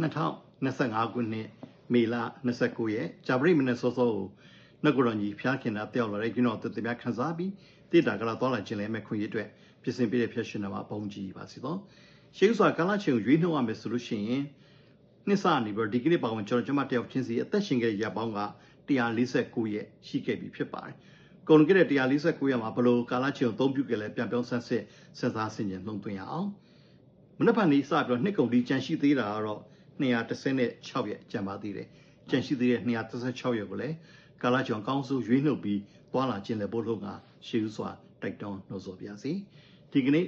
2025ခုနှစ်မေလ29ရက်ဂျာပရိမနေ့စောစောကိုနဂရညီဖျားခင်တာတယောက်လာတဲ့ကျွန်တော်တို့တရားခန်းစားပြီးတိတာကလာသွားလာခြင်းလည်းမဲ့ခွင့်ရအတွက်ပြင်ဆင်ပေးတဲ့ဖျက်ရှင်နာမှာပုံကြည့်ပါစီတော့ရှေးစွာကာလချင်းကိုရွေးနှုတ်ရမယ်ဆိုလို့ရှိရင်နှစ်စနေပြီးဒီကနေ့ပါဝင်ကျွန်တော်ကျွန်မတယောက်ချင်းစီအသက်ရှင်ခဲ့ရပေါင်းက149ရက်ရှိခဲ့ပြီဖြစ်ပါတယ်ကုန်ခဲ့တဲ့149ရက်မှာဘလို့ကာလချင်းကိုအသုံးပြုခဲ့လဲပြန်ပြောင်းဆန်းစစ်စဉ်းစားဆင်ခြင်နှုံသွင်းရအောင်မနေ့ကနေ့စပြီးတော့နှစ်ကုန်ဒီကြန့်ရှိသေးတာကတော့ 236ရက်ကြံပါသေးတယ်ကြန့်ရှိသေးတဲ့236ရက်ကိုလည်းကာလချင်းကောင်းစုရွေးနှုတ်ပြီးသွားလာခြင်းလည်းပို့လို့ကရှေးဥစွာတိုက်တွန်းနှုတ်ဆော်ပါစီဒီကနေ့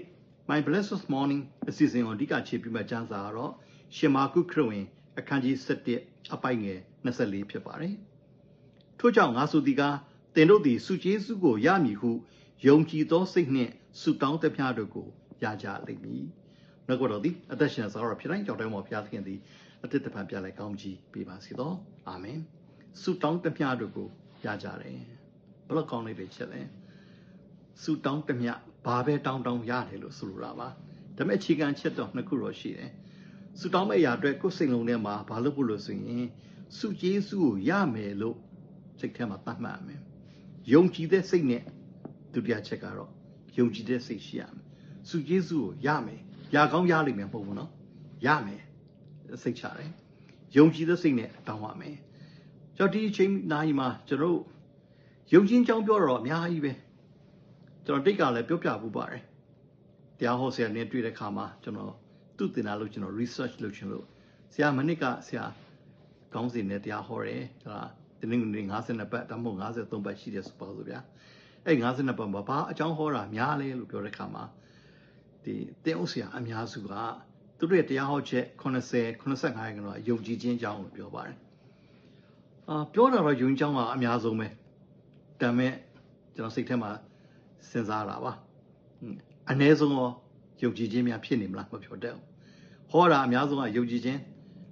My Blessed Morning အစီအစဉ်ကိုအဓိကခြေပြမှကျမ်းစာကတော့ရှင်မာကုခရစ်ဝင် အခန်းကြီး7အပိုင်ငယ်24ဖြစ်ပါတယ်ထို့ကြောင့်ငါဆိုသည်ကတင်တို့သည်စုကျေးစုကိုရမည်ဟုယုံကြည်သောစိတ်နှင့်ဆုတောင်းသမျှတို့ကိုရကြလိမ့်မည်။ နောက်တော့ဒီအသက်ရှင်စားရဖြစ်တိုင်းကြောင့်တိုင်းမှာဘုရားသခင်သည်အသက်တပံပြလိုက်ကောင်းကြီးပေးပါစေတော့။အာမင်။ဆုတောင်းသမျှတို့ကိုရကြတယ်။ဘလို့ကောင်းလေးတွေချက်လဲ။ဆုတောင်းသမျှဘာပဲတောင်းတောင်းရတယ်လို့ဆိုလိုတာပါ။ဒါပေမဲ့အခြေခံချက်တော့နှစ်ခုတော့ရှိတယ်။ဆုတောင်းမဲ့အရာအတွက်ကိုယ်စိတ်လုံးထဲမှာဘာလို့ဖို့လို့ဆိုရင်ဆုကျေးဇူးကိုရမယ်လို့စိတ်ထဲမှာသတ်မှတ်ရမယ်။ယုံကြည်တဲ့စိတ်နဲ့ဒုတိယချက်ကတော့ယုံကြည်တဲ့စိတ်ရှိရမယ်။ဆုကျေးဇူးကိုရမယ်။ ရကောင်းရလိမ့်မယ်မဟုတ်ဘူးနော်။ရမယ်။စိတ်ချတယ်။ယုံကြည်တဲ့စိတ်နဲ့တောင်းရမယ်။ကျွန်တော်ဒီအချိန်နားကြီးမှာကျွန်တော်ယုံကြည်ကြောင်းပြောတော့အများကြီးပဲ။ကျွန်တော်တိတ်ကလည်းပြောပြပူပါတယ်။တရားဟောဆရာနဲ့တွေ့တဲ့ခါမှာကျွန်တော်သူ့တင်လာလို့ကျွန်တော် research လုပ်ချင်လို့ဆရာမနစ်ကဆရာကောင်းစီနဲ့တရားဟောတယ်။ဒါတင်းငွေ52ပတ်ဒါမှမဟုတ်53ပတ်ရှိတယ်ဆိုပါစို့ဗျာအဲ့52ပတ်မှာဘာအကြောင်းဟောတာများလဲလို့ပြောတဲ့ခါမှာ ဒီတင်းဥဆရာအများစုကသူတို့ရဲ့တရားဟောချက်80 85ရာခိုင်နှုန်းကယုံကြည်ခြင်းကြောင်းလို့ပြောပါတယ်အာပြောတာတော့ယုံကြောင်းကအများဆုံးပဲဒါပေမဲ့ကျွန်တော်စိတ်ထဲမှာစဉ်းစားတာပါအ ਨੇ ဆုံးရောယုံကြည်ခြင်းများဖြစ်နေမလားမပြောတတ်ဘူးဟောတာအများဆုံးကယုံကြည်ခြင်း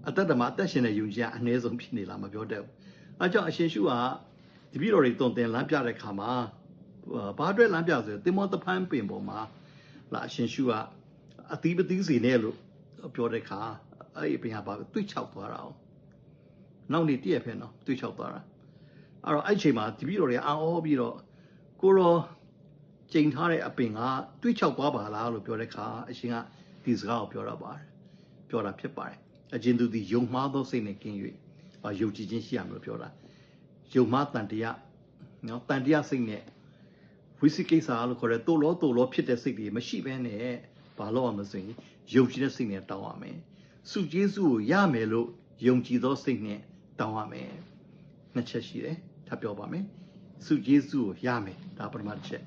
အသက်တမအသက်ရှင်တဲ့ယုံကြည်ခြင်းအ ਨੇ ဆုံးဖြစ်နေလားမပြောတတ်ဘူးအဲကြောင့်အရှင်ရှုဟာတပည့်တော်တွေတုံတင်လမ်းပြတဲ့ခါမှာဘာအတွက်လမ်းပြဆိုတင်မောတဖန်ပင်ပေါ်မှာ လာအရှင်ရှုကအသီးပသီးစီနဲ့လို့ပြောတဲ့ခါအဲ့ဒီပင်ဟာဘာတွေးချောက်သွားတာအောင်နောက်နေ့တည့်ရဖက်နော်တွေးချောက်သွားတာအဲ့တော့အဲ့ချိန်မှာတပည့်တော်တွေအောင်းအောပြီးတော့ကိုရောချိန်ထားတဲ့အပင်ကတွေးချောက်သွားပါလားလို့ပြောတဲ့ခါအရှင်ကဒီစကားကိုပြောတာပါတယ်ပြောတာဖြစ်ပါတယ်အကျဉ်သူသည်ယုံမှားသောစိတ်နဲ့ကင်း၍ယုံကြည်ခြင်းရှိရမယ်လို့ပြောတာယုံမှားတန်တရားနော်တန်တရားစိတ်နဲ့ ဝိသိကိစ္စလို့ခေါ်တဲ့တိုလောတိုလောဖြစ်တဲ့စိတ်တွေမရှိဘဲနဲ့ဘာလို့အောင်မဆိုရင်ယုံကြည်တဲ့စိတ်နဲ့တောင်းရမယ်စုကျေးဇူးကိုရမယ်လို့ယုံကြည်သောစိတ်နဲ့တောင်းရမယ်နှစ်ချက်ရှိတယ်ထပ်ပြောပါမယ်စုကျေးဇူးကိုရမယ်ဒါပထမတစ်ချက်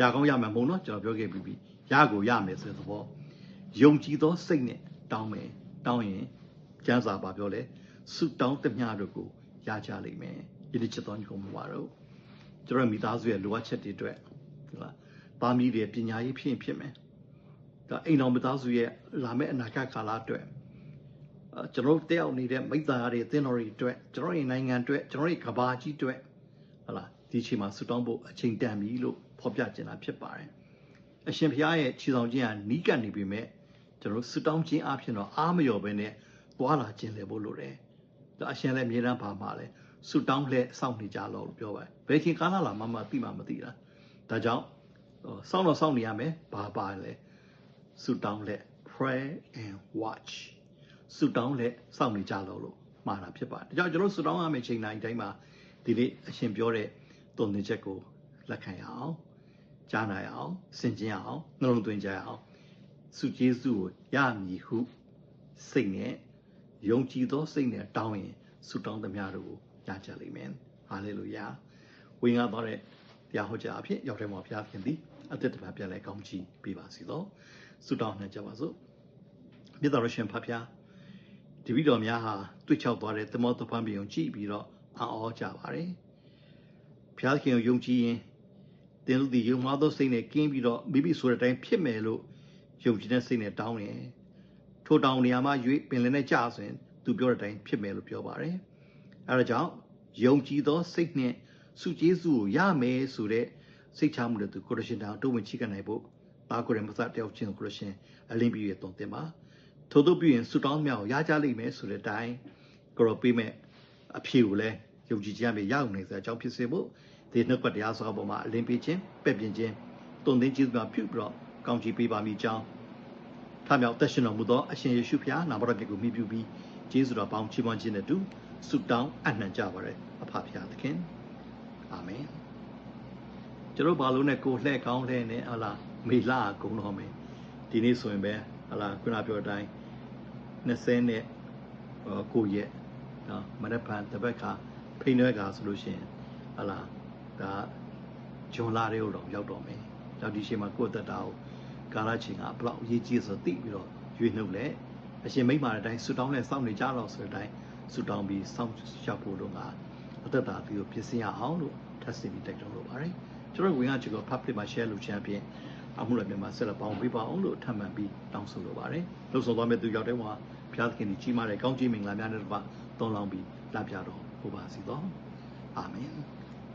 ရကောင်းရမယ်မဟုတ်နော်ကျွန်တော်ပြောခဲ့ပြီးပြီရကိုရမယ်ဆိုတဲ့သဘောယုံကြည်သောစိတ်နဲ့တောင်းမယ်တောင်းရင်ကျမ်းစာပါပြောလဲဆုတောင်းသမျှတို့ကိုရကြလိမ့်မယ်ယနေ့ချက်တော်ညီကောင်ပါတော့ ကျွန်တော်မိသားစုရဲ့လိုအပ်ချက်တွေအတွက်ဒီလားပါမီတွေပညာရေးဖြစ်ရင်ဖြစ်မယ်ဒါအိမ်တော်မိသားစုရဲ့လာမယ့်အနာဂတ်ကာလအတွက်ကျွန်တော်တက်ရောက်နေတဲ့မိသားတွေအသင်းတော်တွေအတွက်ကျွန်တော်ရဲ့နိုင်ငံအတွက်ကျွန်တော်ရဲ့ကဘာကြီးအတွက်ဟလာဒီချိန်မှာဆုတောင်းဖို့အချိန်တန်ပြီလို့ဖော်ပြကျင်တာဖြစ်ပါတယ်အရှင်ဘုရားရဲ့ခြေဆောင်ခြင်းကနီးကပ်နေပြီမဲ့ကျွန်တော်ဆုတောင်းခြင်းအပြင်တော့အားမလျော်ဘဲနဲ့သွားလာခြင်းလေဖို့လိုတယ်ဒါအရှင်လည်းအမြဲတမ်းပါမှာလဲ ဆုတောင်းလှဲ့စောင့်နေကြလို့ပြောပါတယ်ဘယ်ချိန်ကာလလာမှမသိမှမသိတာဒါကြောင့်စောင့်တော့စောင့်နေရမယ်ဘာပါလဲဆုတောင်းလှဲ့ pray and watch ဆုတောင်းလှဲ့စောင့်နေကြလို့လို့မှားတာဖြစ်ပါတယ်ဒါကြောင့်ကျွန်တော်ဆုတောင်းရမယ့်ချိန်တိုင်းတိုင်းမှာဒီနေ့အရှင်ပြောတဲ့တုံသင်ချက်ကိုလက်ခံရအောင်ကြားနာရအောင်ဆင်ခြင်ရအောင်နှလုံးသွင်းကြရအောင်ဆုကျေးဇူးကိုရမည်ဟုစိတ်နဲ့ယုံကြည်သောစိတ်နဲ့တောင်းရင်ဆုတောင်းသမျှတို့ကို ရကြလိမ့်မယ်ဟာလေလုယာဝင်ကားသွားတဲ့တရားဟောကြားအဖြစ်ရောက်တဲ့မှာဘုရားခင်သည်အသက်တပါပြန်လဲကောင်းချီးပေးပါစီသောဆုတောင်းနှံကြပါစို့မြတ်တော်ရှင်ဖဖျားတပည့်တော်များဟာတွေ့ချောက်သွားတဲ့သမောသဖန်ပြုံကြည့်ပြီးတော့အော်ကြပါတယ်ဘုရားခင်ကိုယုံကြည်ရင်တင်လူဒီယုံမှားသောစိတ်နဲ့ကင်းပြီးတော့မိမိဆိုတဲ့အတိုင်းဖြစ်မယ်လို့ယုံကြည်တဲ့စိတ်နဲ့တောင်းရင်ထိုတောင်နေရာမှာရွေးပင်လယ်နဲ့ကြာဆိုရင်သူပြောတဲ့အတိုင်းဖြစ်မယ်လို့ပြောပါတယ်။ အဲဒါကြောင့်ယုံကြည်သောစိတ်နဲ့စုကျေးဇူးကိုရမယ်ဆိုတဲ့စိတ်ချမှုတွေသူကိုရရှင်တောင်တိုးဝင်ချိကနိုင်ဖို့ပါကိုရမစတယောက်ချင်းကိုရရှင်အလင်းပြည့်ရတုံတင်ပါထို့သို့ပြုရင်ဆုတောင်းမြောက်ရကြလိမ့်မယ်ဆိုတဲ့အတိုင်းကိုရောပေးမဲ့အဖြေကိုလည်းယုံကြည်ခြင်းအမြဲရအောင်နေစရာအကြောင်းဖြစ်စေဖို့ဒီနှုတ်ပတ်တရားစကားပေါ်မှာအလင်းပေးခြင်းပဲ့ပြင်ခြင်းတုံသင်းကျေးဇူးများပြုပြီးတော့ကောင်းချီးပေးပါမိကြောင်းထမြောက်သက်ရှင်တော်မူသောအရှင်ယေရှုဖျားနာမတော်မြတ်ကိုမြည်ပြုပြီးကျေးဇူးတော်ပေါင်းချီးမွမ်းခြင်းနဲ့တူ ဆုတောင်းအနှံကြပါရယ်အဖဖျားသခင်အာမင်ကျွန်တော်ဘာလို့နဲ့ကိုလှဲ့ကောင်းလှဲ့နဲ့ဟာလာမေလာကုံတော်မယ်ဒီနေ့ဆိုရင်ပဲဟာလာခုနပြောတဲ့အတိုင်း20နဲ့ကိုရက်နော်မနက်ဖြန်တစ်ပတ်ခါဖိနှဲကဆိုလို့ရှိရင်ဟာလာဒါဂျွန်လာတွေကိုတော့ရောက်တော့မယ်။ကြောင့်ဒီချိန်မှာကိုယ့်တက်တာကိုကာလချိန်ကဘလောက်အရေးကြီးဆိုသိပြီးတော့ရွေးနှုတ်လဲအရှင်မိမ့်မာတဲ့အတိုင်းဆူတောင်းနဲ့စောင့်နေကြတော့ဆိုတဲ့အတိုင်း ဆူတောင်းပြီးစောင့်ရှောက်ဖို့တော့ကအသက်တာပြီးတော့ပြင်ဆင်ရအောင်လို့ထပ်ဆင့်ပြီးတိုက်တွန်းလိုပါတယ်။ကျွန်တော်ဝင်ကချီကို public မှာ share လုပ်ချင်အပြင်အမှုလည်းမြန်မာဆက်လက်ပေါင်းပေးပါအောင်လို့ထပ်မံပြီးတောင်းဆိုလိုပါတယ်။လှုပ်ဆောင်သွားမဲ့သူရောက်တဲ့မှာဘုရားသခင်ကြီးကြီးမားတဲ့ကောင်းကြီးမင်္ဂလာများနဲ့တပါတောင်းလောင်းပြီးလာပြတော်ဟောပါစီတော့။အာမင်။